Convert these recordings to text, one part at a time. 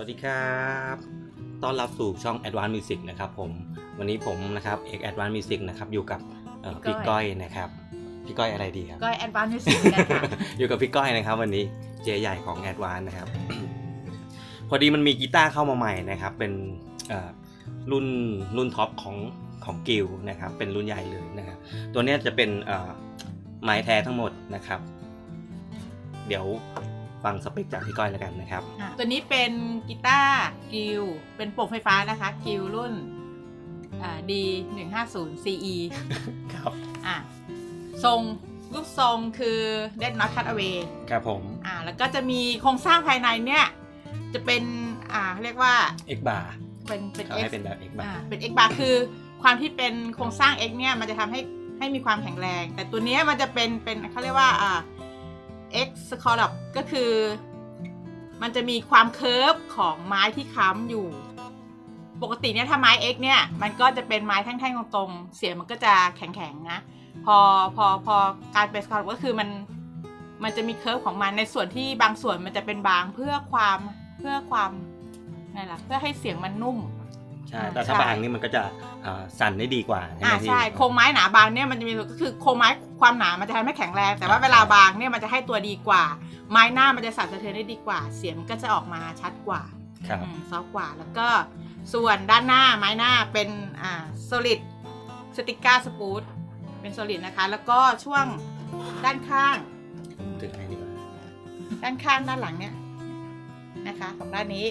วัสดีครับต้อนรับสู่ช่อง Advanced Music นะครับผม วันนี้ผมนะครับเอก Advanced Music นะครับอยู่กับเอ่อพี่พี่ก้ก้ออยยนะครับ พี่ก้อยอะไรดีครับ ก็แอดวานซ์มิวสิกกันค่ะ อยู่กับพี่ก้อยนะครับ วันนี้เจใหญ่ของ Advanced นะครับ พอดีมันมีกีตาร์เข้ามาใหม่นะครับ เป็นเอ่อรุ่นรุ่นท็อปของของกิลนะครับ เป็นรุ่นใหญ่เลยนะครับ ตัวเนี้ยจะเป็นเอ่อไม้แท้ทั้งหมดนะครับ เดี๋ยว ฟังสเปคจากพี่ก้อยแล้วกันนะครับอะตัวนี้เป็นกีตาร์กิลเป็นโปร่งไฟฟ้านะคะกิลรุ่นอ่า D 1 5 0 CE ครับอะทรงรูปทรงคือ Dead Not Cut Away ครับผมอ่าแล้วก็จะมีโครงสร้างภายในเนี่ย จะเป็นอ่าเรียกว่า X bar เป็นเป็นเขา X ให้เป็นแบบ X bar อ่าเป็น X bar คือความที่เป็นโครงสร้าง X เนี่ยมันจะทำให้ให้มีความแข็งแรง แต่ตัวเนี้ยมันจะเป็นเป็นเขาเรียกว่าอ่า X scallop ก็คือ มันจะมีความเคิร์ฟของไม้ที่ค้ำอยู่ ปกติเนี่ยถ้าไม้ X เนี่ย มันก็จะเป็นไม้แท่งๆตรงๆ เสียงมันก็จะแข็งๆนะ พอพอพอการเป็น scallop ก็คือมันมันจะมีเคิร์ฟของมันในส่วนที่บางส่วนมันจะเป็นบางเพื่อความเพื่อความไงล่ะเพื่อให้เสียงมันนุ่ม ใช่อ่าแต่ถ้าใช่บางนี่มันก็จะอ่าสั่นได้ดีกว่าใช่ไหอ่ามพี่ใช่โครงไม้หนาบางเนี่ยมันจะมีก็คือโครงไม้ความหนามันจะทำให้แข็งแรง แต่ว่าใช่เวลาบางเนี่ยมันจะให้ตัวดีกว่า ไม้หน้ามันจะสั่นสะเทือนได้ดีกว่า เสียงมันก็จะออกมาชัดกว่าครับอืมซอฟต์กว่าแล้วก็ส่วนด้านหน้าไม้หน้าเป็นอ่า solid สติก a าสปูตเป็น solid นะคะ แล้วก็ช่วงด้านข้างถึงไหนดีกว่าด้านข้างด้านหลังเนี่ยนะคะของด้านนี้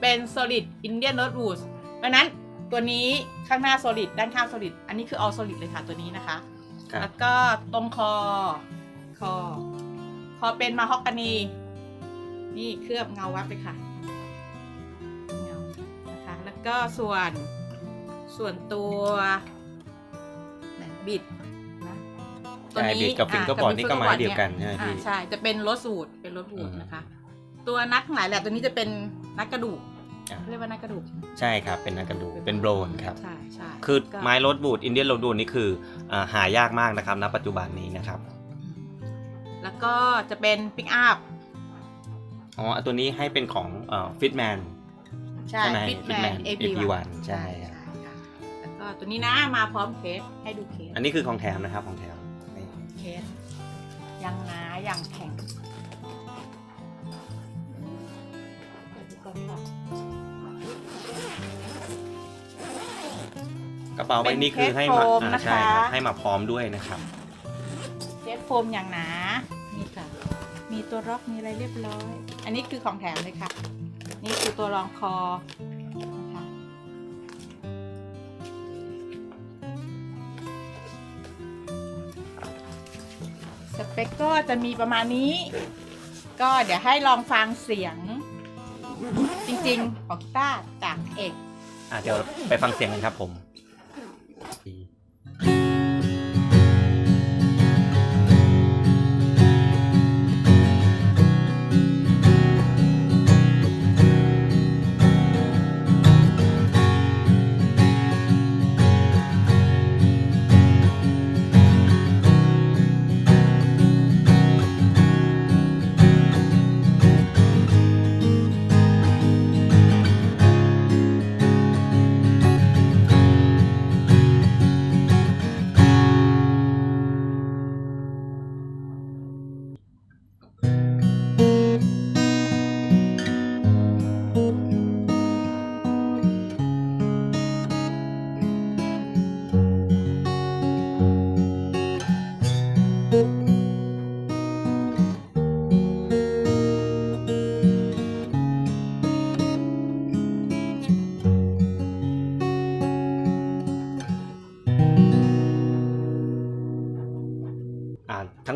เป็น solid Indian rosewood เพราะฉะนั้นตัวนี้ข้างหน้า solid ด้านข้าง solid อันนี้คือ all solid เลยค่ะตัวนี้นะคะ ครับแล้วก็ตรงคอ คอ คอเป็นมาฮอกกานี นี่เคลือบเงาวับเลยค่ะเงานะคะ แล้วก็ส่วน ส่วนตัวแหม่บิดนะใช่บิดกับฟิงเกอร์บอร์ดนี่ก็ไม้เดียวกันใช่ไหมอ่าพี่ใช่ จะเป็นรถสูตรเป็นรถสูตรอืมนะคะ ตัวนักทั้งหลายแหละตัวนี้จะเป็นนักกระดูกอ่า เรียกว่านักกระดูกใช่ครับเป็นนักกระดูกเป็นโบรนครับใช่ใช่คือก็ไม้รถบูดอินเดียนโรดบูดนี่คืออ่าหายากมากนะครับณปัจจุบันนี้นะครับ แล้วก็จะเป็นปิกอัพอ๋อตัวนี้ให้เป็นของฟิตแมนใช่ใช่ไหมฟิตแมน Fitman AP1 AP1 ใช่ครับค่ะแล้วก็ตัวนี้นะมาพร้อมเคสให้ดูเคสอันนี้คือของแถมนะครับของแถมนี่เคสยังหนายังแข็ง เป๋าใบนี้คือให้มาอ่าใช่ครับให้มาพร้อมด้วยนะครับเคสโฟมอย่างหนา นี่ค่ะ มีตัวล็อกมีอะไรเรียบร้อย อันนี้คือของแถมเลยค่ะ นี่คือตัวรองคอนะคะสเปคก็จะมีประมาณนี้ ก็เดี๋ยวให้ลองฟังเสียง จริงๆ ของกีตาร์จากเอก อะเดี๋ยวไปฟังเสียงกันครับผม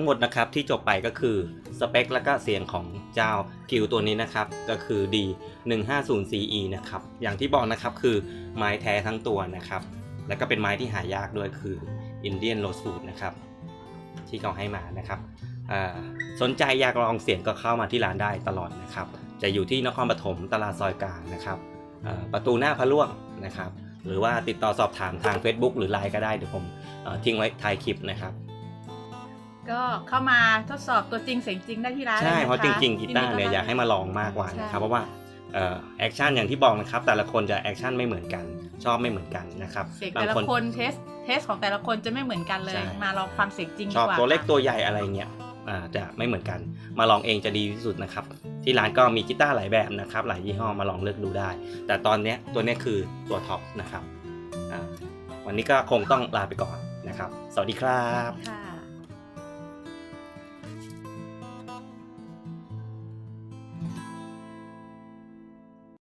งหมดนะครับที่จบไปก็คือสเปค และก็เสียงของเจ้ากิลตัวนี้นะครับ ก็คือ D 1 5 0 CE นะครับ อย่างที่บอกนะครับคือไม้แท้ทั้งตัวนะครับ แล้วก็เป็นไม้ที่หายากด้วยคือ Indian Rosewood นะครับ ที่เขาให้มานะครับสนใจอยากลองเสียงก็เข้ามาที่ร้านได้ตลอดนะครับ จะอยู่ที่นครปฐมตลาดซอยกลางนะครับประตูหน้าพระล่วงนะครับ หรือว่าติดต่อสอบถามทาง Facebook หรือ Line ก็ได้เดี๋ยวผมทิ้งไว้ท้ายคลิปนะครับ ก็เข้ามาทดสอบตัวจริงเสียงจริงได้ที่ร้านใช่ลยนคเพราะจริงๆกีตาร์เนี่ยนดีต้อยากให้มาลองมากกว่านะครับใช่เพราะว่าแอคชั่นอย่างที่บอกนะครับ แต่ละคนจะแอคชั่นไม่เหมือนกัน ชอบไม่เหมือนกันนะครับเสียงบาแต่งละคนคนเทสเทสของแต่ละคนจะไม่เหมือนกันเลยใช่มาลองฟังเสียงจริงชอบดีกาตัวเล็กค่ะตัวใหญ่อะไรเงี้ยอ่าจะไม่เหมือนกัน มาลองเองจะดีที่สุดนะครับ ที่ร้านก็มีกีตาร์หลายแบบนะครับ หลายยี่ห้อมาลองเลือกดูได้ แต่ตอนเนี้ยตัวเนี้ยคือตัวท็อปนะครับอ่าวันนี้ก็คงต้องลาไปก่อนนะครับ สวัสดีครับค่ะ